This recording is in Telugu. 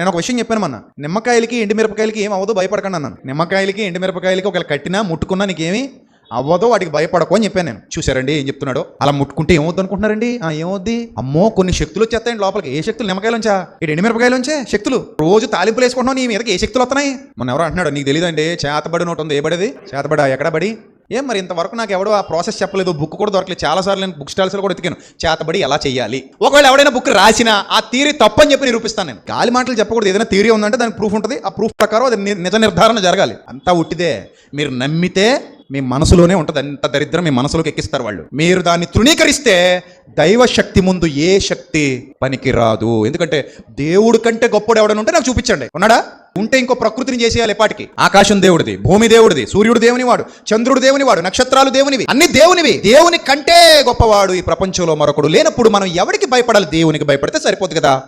నేను ఒక విషయం చెప్పాను మొన్న. నిమ్మకాయలకి ఎండుమిరపకాయలకి ఏం అవ్వదు భయపడకండి అన్నాను. నిమ్మకాయలకి ఎండు మిరపకాయలకి ఒకవేళ కట్టినా ముట్టుకున్నా నీకేమి అవ్వదో వాటికి భయపడకు అని చెప్పాను నేను. చూసారండి ఏం చెప్తున్నాడు. అలా ముట్టుకుంటే ఏమవుద్ది అనుకుంటున్నారండి? ఆ ఏమవుద్ది? అమ్మో కొన్ని శక్తులు వచ్చేస్తాయండి లోపలికి. ఏ శక్తులు? నిమ్మకాయలుంచా? ఇటు ఎండుమిరపకాయలుంచే శక్తులు? రోజు తాలింపులు వేసుకుంటున్నావు నీ మీదకి ఏ శక్తులు వస్తున్నాయి? మన ఎవరు అంటున్నాడు నీకు తెలియదండి చేతబడి నోటు ఉంది ఏ బడిది? చేతబడి ఎక్కడ బడి? ఏం మరి ఇంతవరకు నాకు ఎవడో ఆ ప్రాసెస్ చెప్పలేదు బుక్ కూడా దొరకలేదు. చాలా సార్లు నేను బుక్ స్టాల్స్లో కూడా ఎతికాను చేతబడి ఎలా చేయాలి? ఒకవేళ ఎవడైనా బుక్ రాసినా ఆ థీరీ తప్పని చెప్పి నిరూపిస్తాను నేను. గాలి మాటలు చెప్పకూడదు. ఏదైనా థీరీ ఉందంటే దానికి ప్రూఫ్ ఉంటుంది. ఆ ప్రూఫ్ ప్రకారం అది నిజ నిర్ధారణ జరగాలి. అంతా ఉట్టిదే. మీరు నమ్మితే మీ మనసులోనే ఉంటుంది. అంత దరిద్రం మీ మనసులోకి ఎక్కిస్తారు వాళ్ళు. మీరు దాన్ని తృణీకరిస్తే దైవ శక్తి ముందు ఏ శక్తి పనికి రాదు ఎందుకంటే దేవుడు కంటే గొప్పడు ఎవడనుంటే ఉంటే నాకు చూపించండి. ఉన్నాడా? ఉంటే ఇంకో ప్రకృతిని చేసేయాలి ఎప్పటికి. ఆకాశం దేవుడిది భూమి దేవుడిది సూర్యుడు దేవుని వాడు చంద్రుడు దేవుని వాడు నక్షత్రాలు దేవునివి అన్ని దేవునివి. దేవుని కంటే గొప్పవాడు ఈ ప్రపంచంలో మరొకడు లేనప్పుడు మనం ఎవరికి భయపడాలి? దేవునికి భయపడితే సరిపోదు కదా.